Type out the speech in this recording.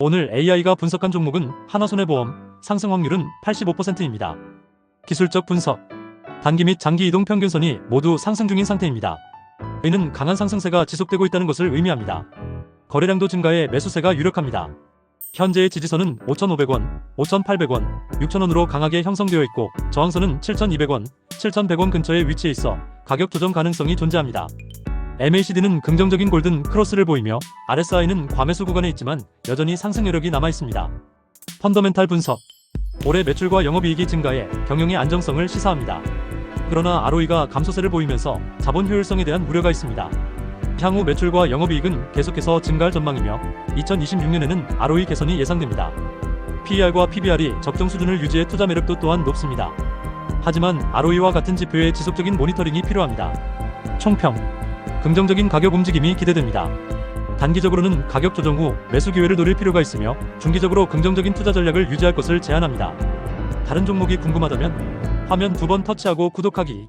오늘 AI가 분석한 종목은 하나손해보험, 상승 확률은 85%입니다. 기술적 분석. 단기 및 장기 이동 평균선이 모두 상승 중인 상태입니다. 이는 강한 상승세가 지속되고 있다는 것을 의미합니다. 거래량도 증가해 매수세가 유력합니다. 현재의 지지선은 5,500원, 5,800원, 6,000원으로 강하게 형성되어 있고 저항선은 7,200원, 7,100원 근처에 위치해 있어 가격 조정 가능성이 존재합니다. MACD는 긍정적인 골든 크로스를 보이며 RSI는 과매수 구간에 있지만 여전히 상승 여력이 남아 있습니다. 펀더멘탈 분석. 올해 매출과 영업이익이 증가해 경영의 안정성을 시사합니다. 그러나 ROE가 감소세를 보이면서 자본 효율성에 대한 우려가 있습니다. 향후 매출과 영업이익은 계속해서 증가할 전망이며 2026년에는 ROE 개선이 예상됩니다. PER과 PBR이 적정 수준을 유지해 투자 매력도 또한 높습니다. 하지만 ROE와 같은 지표의 지속적인 모니터링이 필요합니다. 총평. 긍정적인 가격 움직임이 기대됩니다. 단기적으로는 가격 조정 후 매수 기회를 노릴 필요가 있으며 중기적으로 긍정적인 투자 전략을 유지할 것을 제안합니다. 다른 종목이 궁금하다면 화면 두 번 터치하고 구독하기.